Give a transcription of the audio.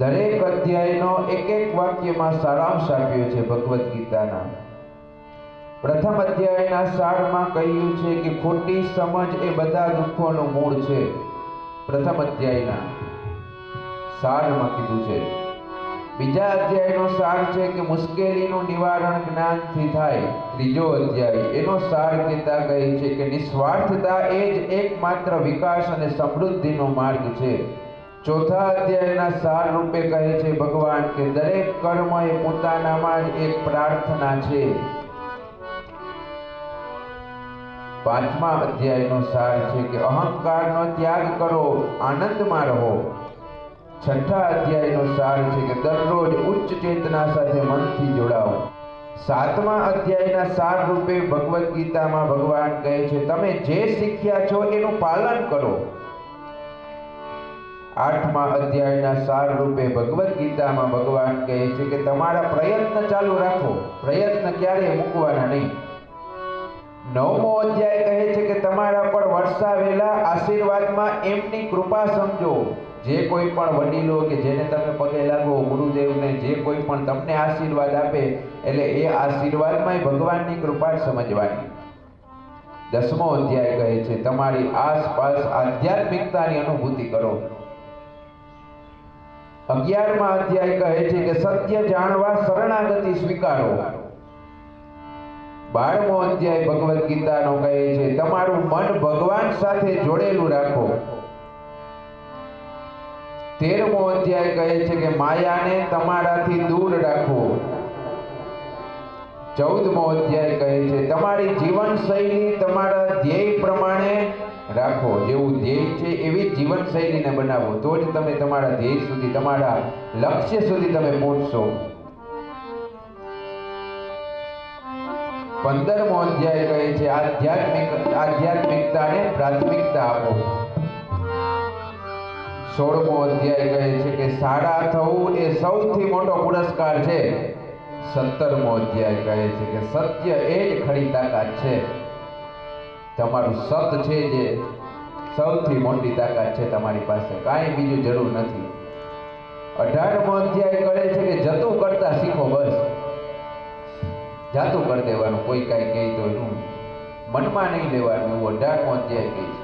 દરેક અધ્યાયનો એક એક વાક્યમાં સારાંશ આપ્યો છે ભગવદ્ ગીતાના. પ્રથમ અધ્યાયના સારમાં કહ્યું છે કે ખોટી સમજ એ બધા દુઃખોનું મૂળ છે. પ્રથમ અધ્યાયના સારમાં કીધું છે. બીજા અધ્યાયનો સાર છે કે મુશ્કેલીનું નિવારણ જ્ઞાનથી થાય. ત્રીજો અધ્યાય, એનો સાર કહેતા કહે છે કે નિસ્વાર્થતા એ જ એકમાત્ર વિકાસ અને સમૃદ્ધિનો માર્ગ છે. ચોથા અધ્યાયના સાર રૂપે કહે છે ભગવાન કે દરેક કર્મ એ પોતાનામાં જ એક પ્રાર્થના છે. પાંચમા અધ્યાયનો સાર છે કે અહંકારનો ત્યાગ કરો, આનંદમાં રહો. છઠ્ઠા અધ્યાયનો સાર છે કે દરરોજ ઉચ્ચ ચેતના સાથે મનથી જોડાઓ. સાતમા અધ્યાયના સાર રૂપે ભગવદ્ ગીતામાં ભગવાન કહે છે, તમે જે શીખ્યા છો એનું પાલન કરો. આઠમા અધ્યાયના સાર રૂપે ભગવદ્ ગીતામાં ભગવાન કહે છે કે તમારા પ્રયત્ન ચાલુ રાખો. પ્રયત્ન ક્યારેય મૂકવાના નહીં. નવમો અધ્યાય કહે છે કે તમારા પર વરસાવેલા આશીર્વાદમાં એમની કૃપા સમજો. જે કોઈ પણ વડીલો કે જેને તમે પગે લાગો, ગુરુદેવને જે કોઈ પણ તમને આશીર્વાદ આપે, એટલે એ આશીર્વાદમાં ભગવાનની કૃપા સમજવાની. દસમો અધ્યાય કહે છે, તમારી આસપાસ આધ્યાત્મિકતાની અનુભૂતિ કરો. અગિયારમા અધ્યાય કહે છે કે સત્ય જાણવા શરણાગતિ સ્વીકારો. બારમો અધ્યાય ભગવદ્ ગીતાનો કહે છે, તમારું મન ભગવાન સાથે જોડેલું રાખો. તેરમો અધ્યાય કહે છે કે, માયાને તમારાથી દૂર રાખો. ચૌદમો અધ્યાય કહે છે, તમારી જીવન શૈલી તમારા ધ્યેય પ્રમાણે રાખો. જેવું ધ્યેય છે એવી જ જીવન શૈલીને બનાવો. તો જ તમે તમારા ધ્યેય સુધી, તમારા લક્ષ્ય સુધી તમે પહોંચશો. પંદરમો અધ્યાય કહે છે, આધ્યાત્મિક, આધ્યાત્મિકતાને પ્રાથમિકતા આપો. સોળમો અધ્યાય કહે છે કે સારા થવું એ સૌથી મોટો પુરસ્કાર છે. સત્તરમો અધ્યાય કહે છે કે, સત્ય એ જ ખરી તાકાત છે. તમારું સત છે જે સૌથી મોટી તાકાત છે તમારી પાસે. કાંઈ બીજું જરૂર નથી. અઢારમો અધ્યાય કહે છે કે જતું કરતા શીખો બસ. જાતું કરી દેવાનું, કોઈ કાંઈ કહે તો. એનું મનમાં નહીં લેવાનું એવું અઢારમો અધ્યાય કહે છે.